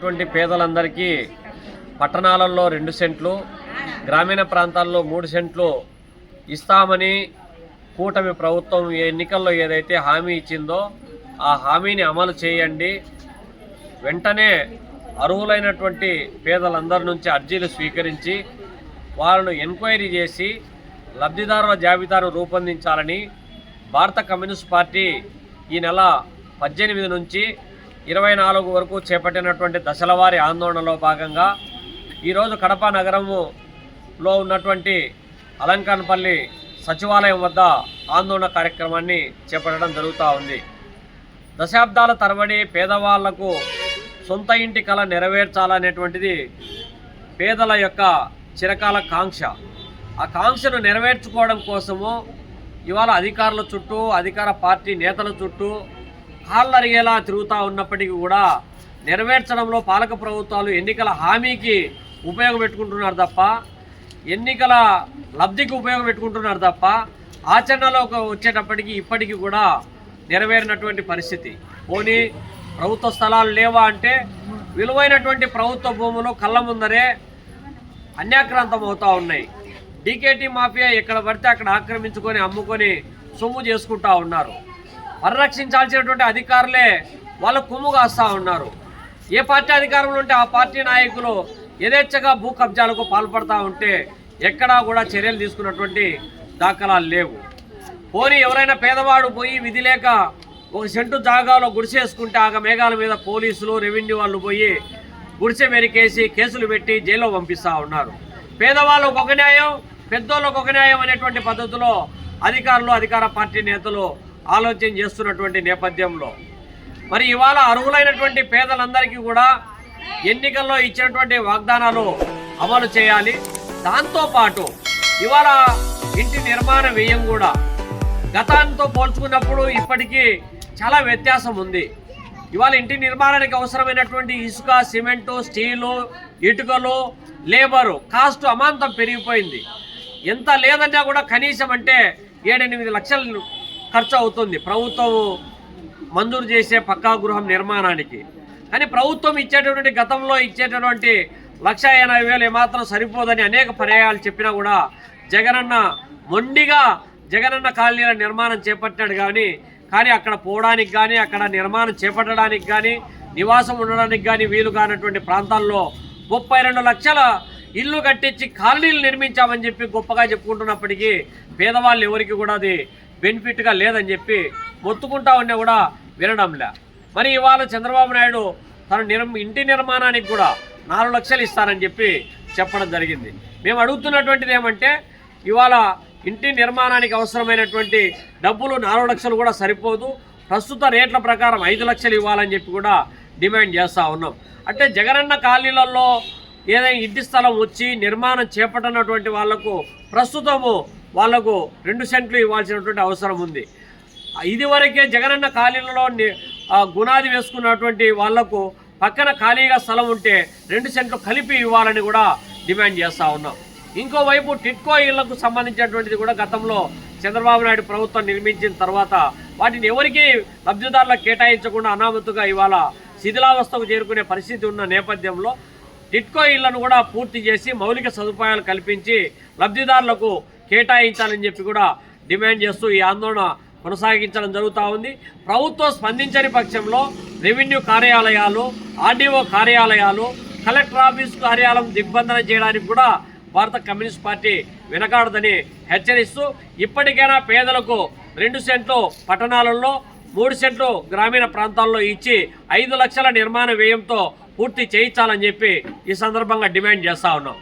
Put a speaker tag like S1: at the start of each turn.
S1: ఉన్నటువంటి పేదలందరికీ పట్టణాలలో రెండు సెంట్లు గ్రామీణ ప్రాంతాల్లో మూడు సెంట్లు ఇస్తామని కూటమి ప్రభుత్వం ఎన్నికల్లో ఏదైతే హామీ ఇచ్చిందో ఆ హామీని అమలు చేయండి. వెంటనే అర్హులైనటువంటి పేదలందరి నుంచి అర్జీలు స్వీకరించి వాళ్ళను ఎంక్వైరీ చేసి లబ్ధిదారుల జాబితాను రూపొందించాలని భారత కమ్యూనిస్ట్ పార్టీ ఈ నెల పద్దెనిమిది నుంచి ఇరవై నాలుగు వరకు చేపట్టినటువంటి దశలవారి ఆందోళనలో భాగంగా ఈరోజు కడప నగరములో ఉన్నటువంటి అలంకాన్పల్లి సచివాలయం వద్ద ఆందోళన కార్యక్రమాన్ని చేపట్టడం జరుగుతూ ఉంది. దశాబ్దాల తరబడి పేదవాళ్ళకు సొంత ఇంటి కళ నెరవేర్చాలనేటువంటిది పేదల యొక్క చిరకాల కాంక్ష. ఆ కాంక్షను నెరవేర్చుకోవడం కోసము ఇవాళ అధికారుల చుట్టూ అధికార పార్టీ నేతల చుట్టూ అరిగేలా తిరుగుతూ ఉన్నప్పటికీ కూడా నెరవేర్చడంలో పాలక ప్రభుత్వాలు ఎన్నికల హామీకి ఉపయోగపెట్టుకుంటున్నారు తప్ప ఎన్నికల లబ్ధికి ఉపయోగపెట్టుకుంటున్నారు తప్ప ఆచరణలోకి వచ్చేటప్పటికి ఇప్పటికీ కూడా నెరవేరినటువంటి పరిస్థితి. పోనీ ప్రభుత్వ స్థలాలు లేవా అంటే విలువైనటువంటి ప్రభుత్వ భూములు కళ్ళ ముందరే అన్యాక్రాంతం అవుతూ ఉన్నాయి. డీకేటీ మాఫియా ఎక్కడ పడితే అక్కడ ఆక్రమించుకొని అమ్ముకొని సొమ్ము చేసుకుంటా ఉన్నారు. పరిరక్షించాల్సినటువంటి అధికారులే వాళ్ళ కొమ్ము కాస్తా ఉన్నారు. ఏ పార్టీ అధికారంలో ఉంటే ఆ పార్టీ నాయకులు యథేచ్ఛగా భూ కబ్జాలకు పాల్పడతా ఉంటే ఎక్కడా కూడా చర్యలు తీసుకున్నటువంటి దాఖలాలు లేవు. పోనీ ఎవరైనా పేదవాడు పోయి విధి లేక ఒక సెంటు జాగాలో గుడిసేసుకుంటే ఆగ మేఘాల మీద పోలీసులు రెవెన్యూ వాళ్ళు పోయి గుడిసె మెరికేసి కేసులు పెట్టి జైల్లో పంపిస్తూ ఉన్నారు. పేదవాళ్ళకు ఒక న్యాయం పెద్దోళ్ళకు ఒక న్యాయం అనేటువంటి పద్ధతిలో అధికారులు అధికార పార్టీ నేతలు ఆలోచన చేస్తున్నటువంటి నేపథ్యంలో. మరి ఇవాళ అర్హులైనటువంటి పేదలందరికీ కూడా ఎన్నికల్లో ఇచ్చినటువంటి వాగ్దానాలు అమలు చేయాలి. దాంతోపాటు ఇవాళ ఇంటి నిర్మాణ వ్యయం కూడా గతాంతో పోల్చుకున్నప్పుడు ఇప్పటికీ చాలా వ్యత్యాసం ఉంది. ఇవాళ ఇంటి నిర్మాణానికి అవసరమైనటువంటి ఇసుక సిమెంటు స్టీలు ఇటుకలు లేబరు కాస్ట్ అమాంతం పెరిగిపోయింది. ఎంత లేదన్నా కూడా కనీసం అంటే ఏడెనిమిది లక్షలు ఖర్చు అవుతుంది ప్రభుత్వం మంజూరు చేసే పక్కా గృహం నిర్మాణానికి. కానీ ప్రభుత్వం ఇచ్చేటటువంటి గతంలో ఇచ్చేటటువంటి లక్ష ఎనభై వేలు ఏమాత్రం సరిపోదని అనేక పర్యాయాలు చెప్పినా కూడా జగనన్న మొండిగా జగనన్న కాలనీల నిర్మాణం చేపట్టాడు కానీ కానీ అక్కడ పోవడానికి కానీ అక్కడ నిర్మాణం చేపట్టడానికి కానీ నివాసం ఉండడానికి కానీ వీలు కానటువంటి ప్రాంతాల్లో ముప్పై రెండు లక్షల ఇల్లు కట్టించి కాలనీలు నిర్మించామని చెప్పి గొప్పగా చెప్పుకుంటున్నప్పటికీ పేదవాళ్ళు ఎవరికి కూడా అది బెనిఫిట్గా లేదని చెప్పి మొత్తుకుంటా ఉన్నా కూడా వినడంలే. మరి ఇవాళ చంద్రబాబు నాయుడు తన నిర్మ ఇంటి నిర్మాణానికి కూడా నాలుగు లక్షలు ఇస్తారని చెప్పి చెప్పడం జరిగింది. మేము అడుగుతున్నటువంటిది ఏమంటే ఇవాళ ఇంటి నిర్మాణానికి అవసరమైనటువంటి డబ్బులు నాలుగు లక్షలు కూడా సరిపోదు. ప్రస్తుత రేట్ల ప్రకారం ఐదు లక్షలు ఇవ్వాలని చెప్పి కూడా డిమాండ్ చేస్తూ ఉన్నాం. అంటే జగనన్న కాలనీలలో ఏదైనా ఇంటి స్థలం వచ్చి నిర్మాణం చేపట్టనటువంటి వాళ్ళకు ప్రస్తుతము వాళ్ళకు రెండు సెంట్లు ఇవ్వాల్సినటువంటి అవసరం ఉంది. ఇదివరకే జగనన్న ఖాళీలలో గుణాది గునాది వేసుకున్నటువంటి వాళ్ళకు పక్కన ఖాళీగా స్థలం ఉంటే రెండు సెంట్లు కలిపి ఇవ్వాలని కూడా డిమాండ్ చేస్తూ ఉన్నాం. ఇంకోవైపు టిట్కో ఇళ్ళకు సంబంధించినటువంటిది కూడా గతంలో చంద్రబాబు నాయుడు ప్రభుత్వం నిర్మించిన తర్వాత వాటిని ఎవరికీ లబ్ధిదారులకు కేటాయించకుండా అనామతుగా ఇవాళ శిథిలావస్థకు చేరుకునే పరిస్థితి ఉన్న నేపథ్యంలో టిట్కో ఇళ్ళను కూడా పూర్తి చేసి మౌలిక సదుపాయాలు కల్పించి లబ్ధిదారులకు కేటాయించాలని చెప్పి కూడా డిమాండ్ చేస్తూ ఈ ఆందోళన కొనసాగించడం జరుగుతూ ఉంది. ప్రభుత్వం స్పందించని పక్షంలో రెవెన్యూ కార్యాలయాలు ఆర్డీఓ కార్యాలయాలు కలెక్టర్ ఆఫీస్ కార్యాలయం దిగ్బంధన చేయడానికి కూడా భారత కమ్యూనిస్ట్ పార్టీ వెనకాడదని హెచ్చరిస్తూ ఇప్పటికైనా పేదలకు రెండు సెంట్లు పట్టణాలలో మూడు సెంట్లు గ్రామీణ ప్రాంతాల్లో ఇచ్చి ఐదు లక్షల నిర్మాణ వ్యయంతో పూర్తి చేయించాలని చెప్పి ఈ సందర్భంగా డిమాండ్ చేస్తా ఉన్నాం.